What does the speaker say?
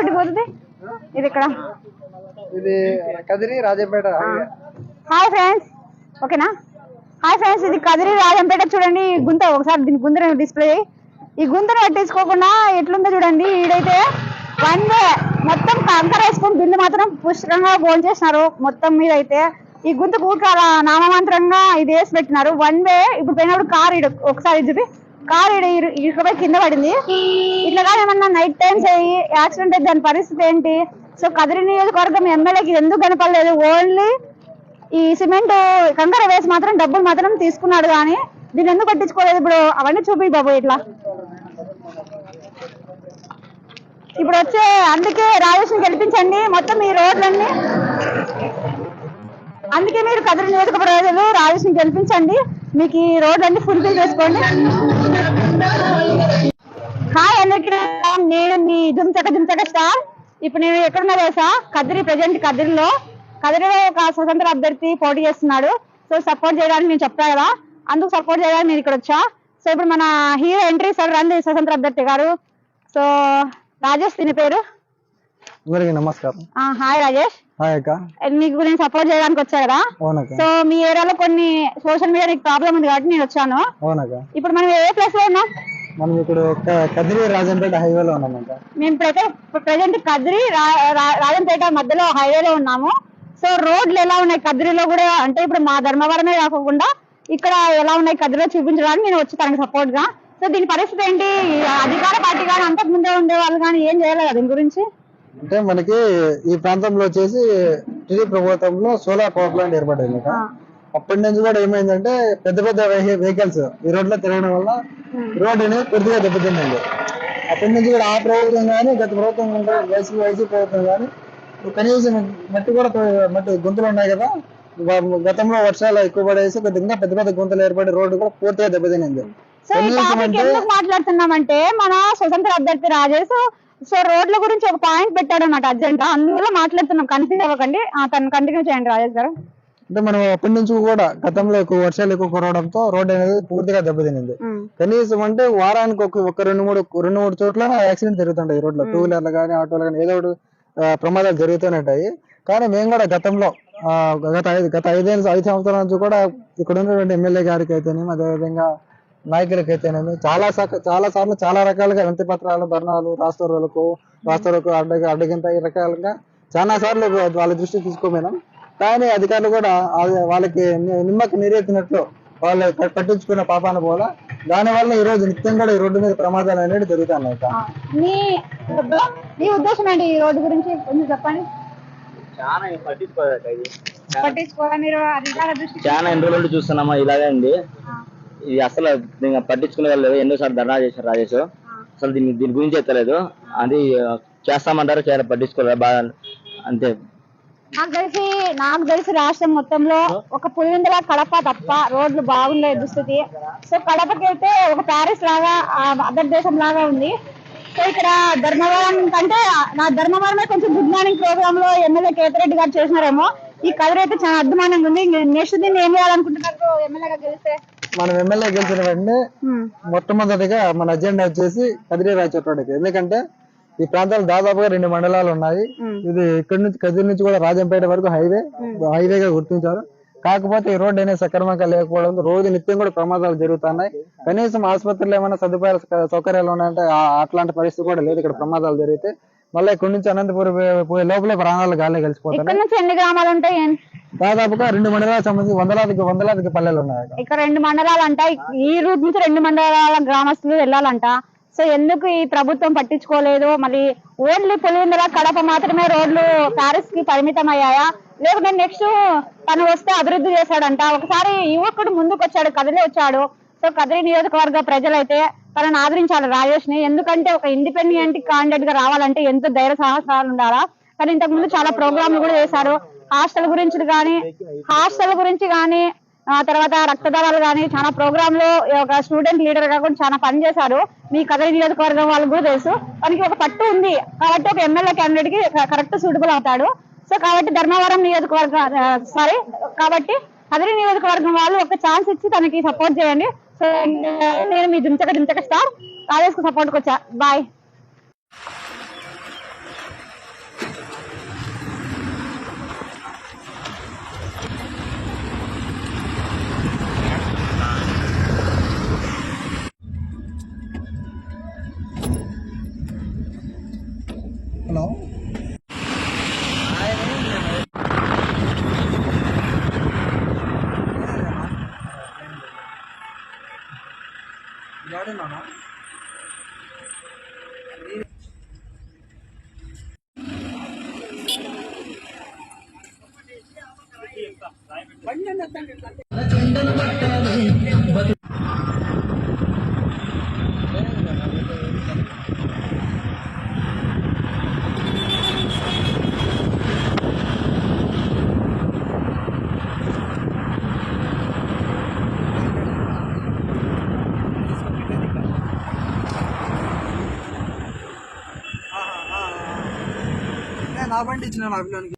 Route పోతుంది? ఇది ఇక్కడ. ఇది కదిరి రాజంపేట హాయ్ ఫ్రెండ్స్ ఓకేనా హాయ్ ఫ్రెండ్స్ ఇది కదిరి రాజంపేట చూడండి గుంత ఒకసారి దీని గుంతను డిస్ప్లే. ఈ గుంతను పట్టించుకోకుండా ఎట్లుందో చూడండి ఈడైతే వన్ వే మొత్తం కంకర వేసుకొని బిల్లు మాత్రం పుష్కరంగా చేసినారు. మొత్తం మీద అయితే ఈ గుంత కూకాల నామమాంత్రంగా ఇది వేసి పెట్టినారు. వన్ వే ఇప్పుడు పోయినప్పుడు కార్ ఒకసారి చూపి. కార్ ఇడు ఇరుకపోయి కింద పడింది. ఇట్లా కానీ ఏమన్నా నైట్ టైమ్స్ అయ్యి యాక్సిడెంట్ అయితే దాని పరిస్థితి ఏంటి? సో కదిరి నియోజకవర్గం ఎమ్మెల్యేకి ఎందుకు కనపడలేదు? ఓన్లీ ఈ సిమెంట్ కంకర వేసి మాత్రం డబ్బులు మాత్రం తీసుకున్నాడు కానీ దీన్ని ఎందుకు పట్టించుకోలేదు ఇప్పుడు? అవన్నీ చూపి బాబు ఇట్లా. ఇప్పుడు వచ్చే అందుకే రాజేష్ని గెలిపించండి. మొత్తం ఈ రోడ్లన్నీ. అందుకే మీరు కదిరి నియోజక ప్రజలు రాజేష్ని గెలిపించండి. మీకు ఈ రోడ్లన్నీ ఫుల్ఫిల్ చేసుకోండి. హాయ్ అందరికీ. నేను మీ దుమ్చక దుమ్చక స్టార్. ఇప్పుడు నేను ఎక్కడున్నా తెలుసా? కదిరి ప్రజెంట్ కదిరిలో. కదిరిలో ఒక స్వతంత్ర అభ్యర్థి పోటీ చేస్తున్నాడు. సో సపోర్ట్ చేయడానికి నేను చెప్తా కదా. అందుకు సపోర్ట్ చేయడానికి నేను ఇక్కడ వచ్చా. సో ఇప్పుడు మన హీరో ఎంట్రీ సార్ రండి స్వతంత్ర అభ్యర్థి గారు. సో రాజేష్ దీని పేరు? నమస్కారం. హాయ్ రాజేష్. నీకు నేను సపోర్ట్ చేయడానికి వచ్చా కదా? సో మీ ఏరియాలో కొన్ని సోషల్ మీడియా నీకు ప్రాబ్లం ఉంది కాబట్టి నేను వచ్చాను. ఇప్పుడు మనం ఏ ప్లేస్లో ఉన్నాం? మనం ఇప్పుడు కదిరి రాజంపేట హైవేలో ఉన్నామంట మేము ప్రజెంట్ కదిరి రాజంపేట మధ్యలో హైవేలో ఉన్నాము. సో రోడ్లు ఎలా ఉన్నాయి కదిరిలో కూడా? అంటే ఇప్పుడు మా ధర్మవరమే కాకుండా ఇక్కడ ఎలా ఉన్నాయి కదిరిలో చూపించడానికి నేను వచ్చి తనకి సపోర్ట్గా. సో దీని పరిస్థితి ఏంటి? అధికార పార్టీ కానీ అంతకు ముందే ఉండే వాళ్ళు కానీ ఏం చేయలేదు దీని గురించి? అంటే మనకి ఈ ప్రాంతంలో వచ్చేసి టీడీ ప్రభుత్వంలో సోలార్ పవర్ ప్లాంట్ ఏర్పడింది అప్పటి నుంచి కూడా ఏమైందంటే పెద్ద పెద్ద వెహికల్స్ ఈ రోడ్లో తిరగడం వల్ల రోడ్ అనేది పూర్తిగా దెబ్బతిందండి. అప్పటి నుంచి కూడా ఆ ప్రభుత్వం కానీ గత ప్రభుత్వం వైసీ వైసీ ప్రభుత్వం కానీ కనీసం మట్టి కూడా మట్టి గుంతలు ఉన్నాయి కదా. గతంలో వర్షాలు ఎక్కువ పడేసి కొద్ది ఇంకా పెద్ద పెద్ద గుంతలు ఏర్పడి రోడ్డు కూడా పూర్తిగా దెబ్బతినింది. సో ఈ కనీసం టాపిక్ అంటే ఎందుకు మాట్లాడుతున్నామంటే మన స్వతంత్ర అభ్యర్థి రాజేష్ సో రోడ్ల గురించి ఒక పాయింట్ పెట్టాడు అనమాట అర్జెంట్ అందువల్ల మాట్లాడుతున్నాం. కన్ఫ్యూజ్ అవ్వకండి. ఆ, తను కంటిన్యూ చేయండి రాజేష్ గారు. అంటే మనం అప్పటి నుంచి కూడా గతంలో ఎక్కువ వర్షాలు ఎక్కువ కురవడంతో రోడ్డు అనేది పూర్తిగా దెబ్బతినింది. కనీసం అంటే వారానికి ఒక ఒక రెండు మూడు రెండు మూడు చోట్ల యాక్సిడెంట్ జరుగుతుంటాయి రోడ్లో. టూ వీలర్లు కానీ ఆటోలు కానీ ఏదో ఒకటి ప్రమాదాలు జరుగుతూనే ఉంటాయి. కానీ మేము కూడా గతంలో గత ఐదు గత ఐదేళ్ళు ఐదు సంవత్సరాల నుంచి కూడా ఇక్కడ ఉన్నటువంటి ఎమ్మెల్యే గారికి అయితేనేమి అదేవిధంగా నాయకులకి అయితేనేమి చాలా చాలా సార్లు చాలా రకాలుగా వినతి పత్రాలు ధర్నాలు రాష్ట్రాలకు రాష్ట్రాలకు అడ్డ అడ్డగింత ఈ రకాలుగా చాలా సార్లు వాళ్ళ దృష్టికి తీసుకోపోయినాం కానీ అధికారులు కూడా వాళ్ళకి నిమ్మకి నీరెత్తినట్లు వాళ్ళు పట్టించుకున్న పాపాన పోలా. దాని వల్ల ఈ రోజు నిత్యం కూడా ఈ రోడ్డు మీద ప్రమాదాలు అనేవి జరుగుతున్నాయి మీ మీ ఉద్దేశం ఏంటి ఈ రోడ్డు గురించి? కొంచెం చెప్పండి. చాలా పట్టించుకోవాలి మీరు? దృష్టి చాలా ఎన్ని రోజుల నుండి చూస్తున్నామా? ఇలాగే ఉంది. ఇది అసలు పట్టించుకునే వాళ్ళు. ఎన్నోసార్లు ధర్నా చేశారు రాజేష్. అసలు దీని దీని గురించి ఎత్తలేదు. అది చేస్తామంటారు చేయాలి పట్టించుకోలేదు? బాగా అంతే. నాకు తెలిసి నాకు తెలిసి రాష్ట్రం మొత్తంలో ఒక పులివెందుల కడప తప్ప రోడ్లు బాగుండే దుస్థితి. సో కడపకి అయితే ఒక ప్యారిస్ లాగా అదర్ దేశం లాగా ఉంది. సో ఇక్కడ ధర్మవరం కంటే నా ధర్మవరమే కొంచెం గుడ్ మార్నింగ్ ప్రోగ్రామ్లో ఎమ్మెల్యే కేతిరెడ్డి గారు చేసినారేమో. ఈ కదిరి అయితే చాలా అద్భుతంగా ఉంది. నెక్స్ట్ దీన్ని ఏం చేయాలనుకుంటున్నారు ఎమ్మెల్యేగా గెలిస్తే? మనం ఎమ్మెల్యే గెలిచిన వెంటనే. మొట్టమొదటిగా మన అజెండా వచ్చేసి కదిరి రాయచోటకి ఎందుకంటే ఈ ప్రాంతాలు దాదాపుగా రెండు మండలాలు ఉన్నాయి. ఇది ఇక్కడ నుంచి కదిరి నుంచి కూడా రాజంపేట వరకు హైవే హైవేగా గుర్తించారు. కాకపోతే ఈ రోడ్డు అనేది సక్రమంగా లేకపోవడంతో రోజు నిత్యం కూడా ప్రమాదాలు జరుగుతున్నాయి. కనీసం ఆసుపత్రిలో ఏమైనా సదుపాయాలు సౌకర్యాలు ఉన్నాయంటే అట్లాంటి పరిస్థితి కూడా లేదు. ఇక్కడ ప్రమాదాలు జరిగితే మళ్ళీ ఇక్కడ నుంచి అనంతపురం పోయే- లోపలే ప్రాణాలు గాలి నుంచి ఎన్ని గ్రామాలు ఉంటాయి? దాదాపుగా రెండు మండలాలకు సంబంధించి వందలాదికి వందలాదికి పల్లెలు ఉన్నాయి ఇక్కడ రెండు మండలాలు అంట ఈ రూట్ నుంచి రెండు మండలాల గ్రామస్తులు వెళ్ళాలంట. సో ఎందుకు ఈ ప్రభుత్వం పట్టించుకోలేదు? మళ్ళీ ఓన్లీ పులివెందుల కడప మాత్రమే రోడ్లు ప్యారిస్కి పరిమితం అయ్యాయా లేకుంటే నెక్స్ట్ తను వస్తే అభివృద్ధి చేశాడంట. ఒకసారి యువకుడు ముందుకు వచ్చాడు కదిలే వచ్చాడు. సో కదిరి నియోజకవర్గ ప్రజలైతే తనను ఆదరించాలి రాజేష్ని ఎందుకంటే ఒక ఇండిపెండెంట్ క్యాండిడేట్గా రావాలంటే ఎంత ధైర్య సాహసాలు ఉండాలా? కానీ ఇంతకు ముందు చాలా ప్రోగ్రాంలు కూడా చేశారు. హాస్టల్ గురించి కానీ హాస్టల్ గురించి కానీ ఆ తర్వాత రక్తదానాలు కానీ చాలా ప్రోగ్రామ్లో ఒక స్టూడెంట్ లీడర్గా కూడా చాలా పని చేశారు. మీ కదలి నియోజకవర్గం వాళ్ళకు కూడా తెలుసు. తనకి ఒక పట్టు ఉంది. కాబట్టి ఒక ఎమ్మెల్యే క్యాండిడేట్కి కరెక్ట్ సూటబుల్ అవుతాడు. సో కాబట్టి ధర్మవరం నియోజకవర్గ సారీ కాబట్టి కదిరి నియోజకవర్గం వాళ్ళు ఒక ఛాన్స్ ఇచ్చి తనకి సపోర్ట్ చేయండి. సో నేను మీ దించక దించక స్టార్ రాజేష్కు సపోర్ట్ వచ్చా. Bye hello. யாருண்ணா பண்ண నా బండి ఇచ్చిన నా పిల్లలకి